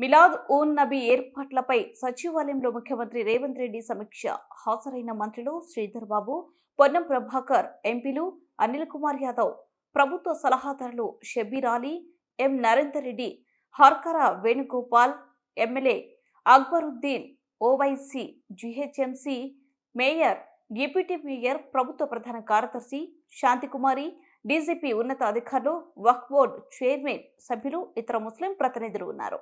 మిలాద్ ఉన్ నబీ ఏర్పాట్లపై సచివాలయంలో ముఖ్యమంత్రి రేవంత్ రెడ్డి సమీక్ష. హాజరైన మంత్రులు శ్రీధర్ బాబు పొన్నం ప్రభాకర్ ఎంపీలు అనిల్ కుమార్ యాదవ్ ప్రభుత్వ సలహాదారులు Shabbir Ali M Narender Reddy Harkara Venugopal MLA Akbaruddin Owaisi GHMC mayor deputy mayor ప్రభుత్వ ప్రధాన కార్యదర్శి శాంతికుమారి డీజీపీ ఉన్నత అధికారులు వక్ఫ్ బోర్డు చైర్మన్ సభ్యులు ఇతర ముస్లిం ప్రతినిధులు ఉన్నారు.